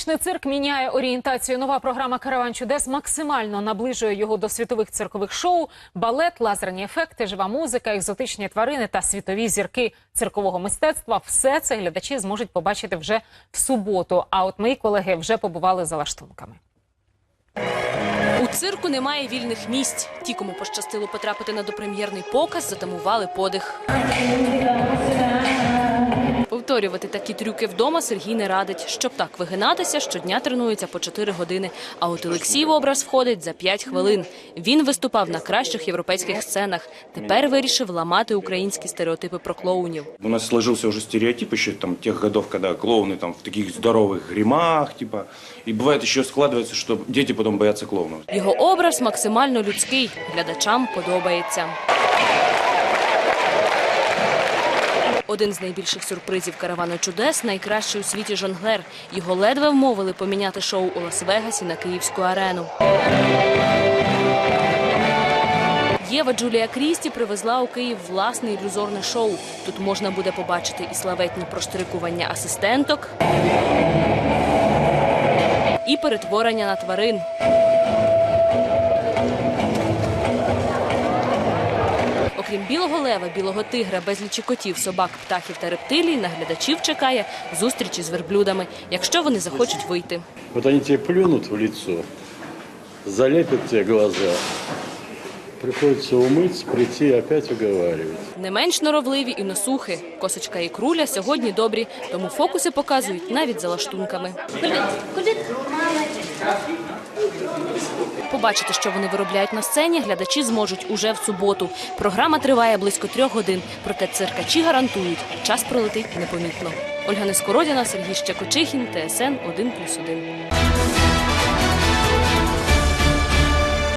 Столичний цирк міняє орієнтацію. Нова програма Караван чудес максимально наближує його до світових циркових шоу. Балет, лазерні ефекти, жива музика, екзотичні тварини та світові зірки циркового мистецтва. Все це глядачі зможуть побачити вже в суботу. А от мої колеги вже побували за лаштунками. У цирку немає вільних місць. Ті, кому пощастило потрапити на допрем'єрний показ, затамували подих. Повторювати такі трюки вдома Сергій не радить. Щоб так вигинатися, щодня тренується по 4 години. А от Олексій в образ входить за 5 хвилин. Він виступав на кращих європейських сценах. Тепер вирішив ламати українські стереотипи про клоунів. У нас сложился уже стереотип еще там тех годов, когда клоуны там в таких здоровых гримах, типа. И бывает еще складывается, что дети потом боятся клоунов. Його образ максимально людський. Глядачам подобається. Один з найбільших сюрпризів каравану чудес найкращий у світі жонглер. Його ледве вмовили поміняти шоу у Лас-Вегасі на Київську арену. Єва Джулія Крісті привезла у Київ власне ілюзорне шоу. Тут можна буде побачити і славетні проштрикування асистенток, і перетворення на тварин. Окрім білого лева, білого тигра, безлічі котів, собак, птахів та рептилій, на глядачів чекає зустрічі з верблюдами, якщо вони захочуть вийти. Вот они тебе плюнут в лицо, залепят тебе глаза. Приходится умыть, прийти и опять уговаривать. Не менш норовливі і носухи. Косочка і круля сьогодні добрі, тому фокуси показують навіть за лаштунками. Побачити, що вони виробляють на сцені, глядачі зможуть уже в суботу. Програма триває близько трьох годин, проте циркачі гарантують, час пролетить непомітно. Ольга Нескородіна, Сергій Щекочихін, ТСН 1+,1.